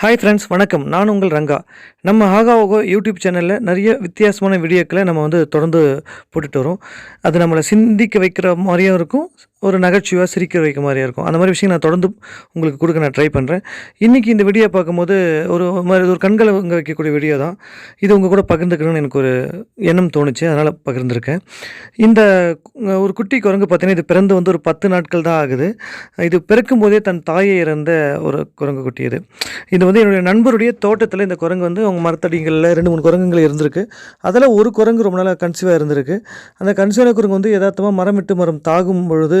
Hi friends வணக்கம். நான் உங்கள் ரங்கா. நம்ம ஆகா யூடியூப் சேனலில் நிறைய வித்தியாசமான வீடியோக்களை நம்ம வந்து தொடர்ந்து போட்டுட்டு வரோம். அது நம்மளை சிந்திக்க வைக்கிற மாதிரியும் இருக்கும். ஒரு நகைச்சுவாக சிரிக்க வைக்க மாதிரியாக இருக்கும். அந்த மாதிரி விஷயம் நான் தொடர்ந்து உங்களுக்கு கொடுக்க நான் ட்ரை பண்ணுறேன் இன்றைக்கி இந்த வீடியோ பார்க்கும்போது ஒரு மாதிரி ஒரு கண்களை இங்கே வைக்கக்கூடிய வீடியோ தான். இது உங்கள் கூட பகிர்ந்துக்கணும்னு எனக்கு ஒரு எண்ணம் தோணுச்சு. அதனால் பகிர்ந்துருக்கேன். இந்த ஒரு குட்டி குரங்கு பார்த்தீங்கன்னா இது பிறந்து வந்து ஒரு பத்து நாட்கள் தான் ஆகுது. இது பிறக்கும் போதே தன் தாயை இறந்த ஒரு குரங்கு குட்டி இது. இது வந்து என்னுடைய நண்பருடைய தோட்டத்தில் இந்த குரங்கு வந்து அவங்க மரத்தடிகளில் ரெண்டு மூணு குரங்குகள் இருந்திருக்கு. அதில் ஒரு குரங்கு ரொம்ப நாளாக கன்சீவாக இருந்திருக்கு. அந்த கன்சீவான குரங்கு வந்து யதார்த்தமாக மரம் விட்டு மரம் தாகும் பொழுது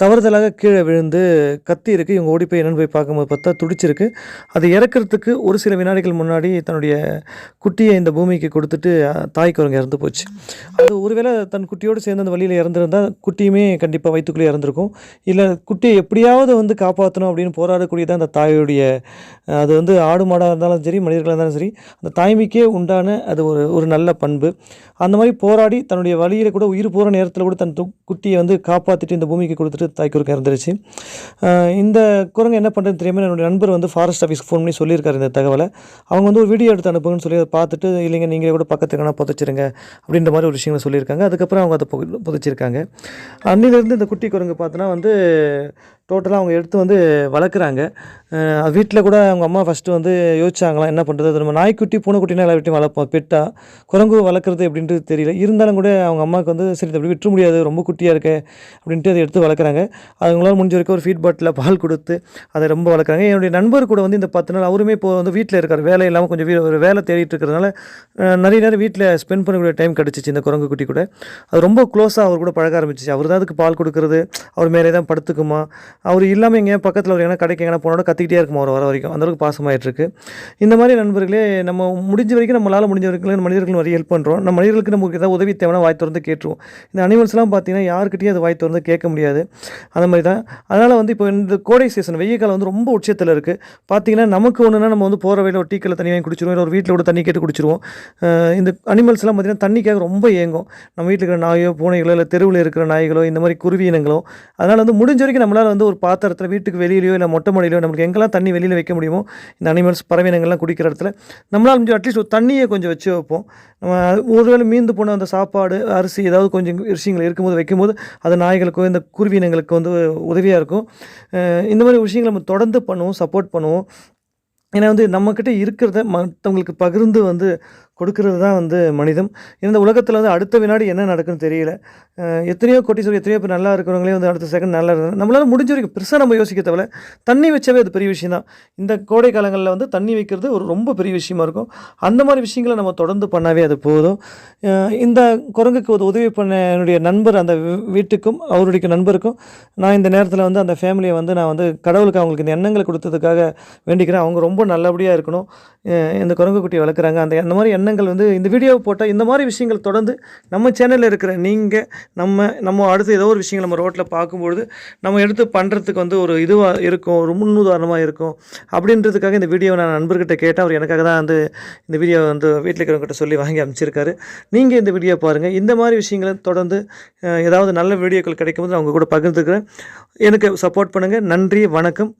தவறுதலாக கீழே விழுந்து கத்தி இருக்குது இவங்க ஓடி போய் என்னென்னு போய் பார்க்கும்போது பார்த்தா துடிச்சிருக்கு. அது இறக்கிறதுக்கு ஒரு சில வினாடிகள் முன்னாடி தன்னுடைய குட்டியை இந்த பூமிக்கு கொடுத்துட்டு தாய்க்கு அவங்க இறந்து போச்சு. அது ஒருவேளை தன் குட்டியோடு சேர்ந்து அந்த வழியில் இறந்துருந்தால் குட்டியுமே கண்டிப்பாக வயிற்றுக்குள்ளே இறந்துருக்கும் இல்லை குட்டியை எப்படியாவது வந்து காப்பாற்றணும் அப்படின்னு போராடக்கூடியதான் அந்த தாயுடைய அது வந்து ஆடு மாடாக இருந்தாலும் சரி மனிதர்களாக இருந்தாலும் சரி அந்த தாய்மைக்கே உண்டான அது ஒரு ஒரு நல்ல பண்பு. அந்த மாதிரி போராடி தன்னுடைய வழியில் கூட உயிர் போகிற நேரத்தில் கூட தன் து- குட்டியை வந்து காப்பாற்றிட்டு இந்த பூமிக்கு கொடுத்துட்டு தாய் குறுக்க இருந்துருச்சு. இந்த குரங்கு என்ன பண்ணுறதுன்னு தெரியாமல் என்னுடைய நண்பர் வந்து ஃபாரஸ்ட் ஆஃபீஸ்க்கு ஃபோன் பண்ணி சொல்லியிருக்காரு இந்த தகவலை. அவங்க வந்து ஒரு வீடியோ எடுத்து அனுப்புங்கன்னு சொல்லி அதை பார்த்துட்டு இல்லைங்க நீங்களே கூட பக்கத்துக்கு வேணா புதைச்சிருங்க அப்படின்ற மாதிரி ஒரு விஷயங்களை சொல்லியிருக்காங்க. அதுக்கப்புறம் அவங்க அதை புதைச்சிருக்காங்க. அன்னிலேருந்து இந்த குட்டி குரங்கு பார்த்தோன்னா வந்து டோட்டலாக அவங்க எடுத்து வந்து வளர்க்குறாங்க. வீட்டில் கூட அவங்க அம்மா ஃபஸ்ட்டு வந்து யோசிச்சாங்களாம் என்ன பண்ணுறது நம்ம நாய்க்குட்டி பூனைக்குட்டினா எல்லா வீட்டையும் வளர்ப்போம். பெட்டா குரங்கு வளர்க்குறது எப்படின்றது தெரியல. இருந்தாலும் கூட அவங்க அம்மாவுக்கு வந்து சரி அப்படி விட்டுற முடியாது ரொம்ப குட்டியாக இருக்கு அப்படின்ட்டு அதை எடுத்து வளர்க்குறாங்க. அவங்களால முடிஞ்ச வரைக்கும் ஒரு ஃபீட் பாட்டில் பால் கொடுத்து அதை ரொம்ப வளர்க்குறாங்க. என்னுடைய நண்பர் கூட வந்து இந்த பத்து நாள் அவருமே இப்போ வந்து வீட்டில் இருக்கார். வேலை இல்லாமல் கொஞ்சம் வீ- ஒரு வேலை தேடிட்டு இருக்கிறதுனால நிறைய நேரம் வீட்டில் ஸ்பெண்ட் பண்ணக்கூடிய டைம் கிடச்சிச்சு இந்த குரங்கு குட்டி கூட. அது ரொம்ப க்ளோஸாக அவர் கூட பழக ஆரம்பிச்சிச்சு. அவர் தான் அதுக்கு பால் கொடுக்குறது அவர் மேலே தான் படுத்துக்குமா அவர் இல்லாமல் எங்கேயா பக்கத்தில் ஒரு எங்கன்னா கடைக்கு எங்கன்னா போனோட கத்திக்கிட்டே இருக்கும் அவர் வர வரைக்கும்? அந்தளவுக்கு பாசமாயிட்டு இருக்கு இந்த மாதிரி நண்பர்களே நம்ம முடிஞ்ச வரைக்கும் நம்மளால் முடிஞ்ச வரைக்கும் மனிதர்கள் நிறைய ஹெல்ப் பண்ணுறோம் நம்ம மனிதர்களுக்கு நமக்கு ஏதாவது உதவி தேவைன்னா வாய் திறந்து கேட்டுருவோம். இந்த அனிமல்ஸ்லாம் பார்த்தீங்கன்னா யாருக்கிட்டையும் அது வாய் திறந்து கேட்க முடியாது. அந்த மாதிரி தான். அதனால் வந்து இப்போ இந்த கோடை சீசன் வெய்ய காலம் வந்து ரொம்ப உச்சத்தில் இருக்குது பார்த்தீங்கன்னா நமக்கு ஒன்றுனா நம்ம வந்து போகிற வழியில் ஒரு டீக்கில் தண்ணி வாங்கி குடிச்சிருவோம். இல்லை ஒரு வீட்டில் கூட தண்ணி கேட்டு குடிச்சிருவோம். இந்த அனிமல்ஸ்லாம் பார்த்தீங்கன்னா தண்ணிக்காக ரொம்ப ஏங்கும் நம்ம வீட்டில் இருக்கிற நாயோ பூனைகளோ இல்லை தெருவில் இருக்கிற நாய்களோ இந்த மாதிரி குருவி இனங்களோ அதனால் வந்து முடிஞ்ச வரைக்கும் நம்மளால் வந்து ஒரு பாத்திரத்தில் வீட்டுக்கு வெளியிலையோ இல்லை மொட்டை மாடியிலையோ நம்மளுக்கு எங்கெல்லாம் தண்ணி வெளியில் வைக்க முடியுமோ இந்த அனிமல்ஸ் பறவைனங்கள்லாம் குடிக்கிற இடத்துல நம்மளால் முடிஞ்சு அட்லீஸ்ட் ஒரு தண்ணியை கொஞ்சம் வச்சு வைப்போம். நம்ம ஒருவேளை மீந்து போன அந்த சாப்பாடு அரிசி ஏதாவது கொஞ்சம் விஷயங்கள் இருக்கும்போது வைக்கும்போது அது நாய்களுக்கோ இந்த குருவினங்களுக்கு வந்து உதவியாக இருக்கும். இந்த மாதிரி விஷயங்களை நம்ம தொடர்ந்து பண்ணுவோம் சப்போர்ட் பண்ணுவோம். ஏன்னா வந்து நம்மக்கிட்ட இருக்கிறத மற்றவங்களுக்கு பகிர்ந்து வந்து கொடுக்கறது தான் வந்து மனிதம். இந்த உலகத்தில் வந்து அடுத்த வினாடி என்ன நடக்குன்னு தெரியல. எத்தனையோ கொட்டி சொல்லி எத்தனையோ பேர் நல்லா இருக்கிறவங்களே வந்து அடுத்த செகண்ட் நல்லா இருந்தாங்க. நம்மளால் முடிஞ்ச வரைக்கும் பெருசாக நம்ம யோசிக்க தேவை தண்ணி வச்சவே அது பெரிய விஷயம் தான். இந்த கோடை காலங்களில் வந்து தண்ணி வைக்கிறது ஒரு ரொம்ப பெரிய விஷயமா இருக்கும். அந்த மாதிரி விஷயங்களை நம்ம தொடர்ந்து பண்ணாவே அது போதும். இந்த குரங்குக்கு ஒரு உதவி பண்ண என்னுடைய நண்பர் அந்த வீட்டுக்கும் அவருடைய நண்பருக்கும் நான் இந்த நேரத்தில் வந்து அந்த ஃபேமிலியை வந்து நான் வந்து கடவுளுக்கு அவங்களுக்கு இந்த எண்ணங்களை கொடுத்ததுக்காக வேண்டிக்கிறேன். அவங்க ரொம்ப நல்லபடியாக இருக்கணும். இந்த குரங்கு குட்டியை வளர்க்குறாங்க. அந்த அந்த மாதிரி எண்ணங்கள் வந்து இந்த வீடியோவை போட்டால் இந்த மாதிரி விஷயங்கள் தொடர்ந்து நம்ம சேனலில் இருக்கிற நீங்கள் நம்ம நம்ம அடுத்து ஏதோ ஒரு விஷயங்கள் நம்ம ரோட்டில் பார்க்கும்பொழுது நம்ம எடுத்து பண்ணுறதுக்கு வந்து ஒரு இதுவாக இருக்கும் ஒரு முன்னுதாரணமாக இருக்கும். அப்படின்றதுக்காக இந்த வீடியோவை நான் நண்பர்கிட்ட கேட்டேன். அவர் எனக்காக தான் வந்து இந்த வீடியோ வந்து வீட்டில் இருக்கிறவங்ககிட்ட சொல்லி வாங்கி அமைச்சிருக்காரு நீங்கள் இந்த வீடியோ பாருங்கள் இந்த மாதிரி விஷயங்களை தொடர்ந்து ஏதாவது நல்ல வீடியோக்கள் கிடைக்கும்போது நான் உங்கள் கூட பகிர்ந்துக்கிறேன். எனக்கு சப்போர்ட் பண்ணுங்கள் நன்றி வணக்கம்.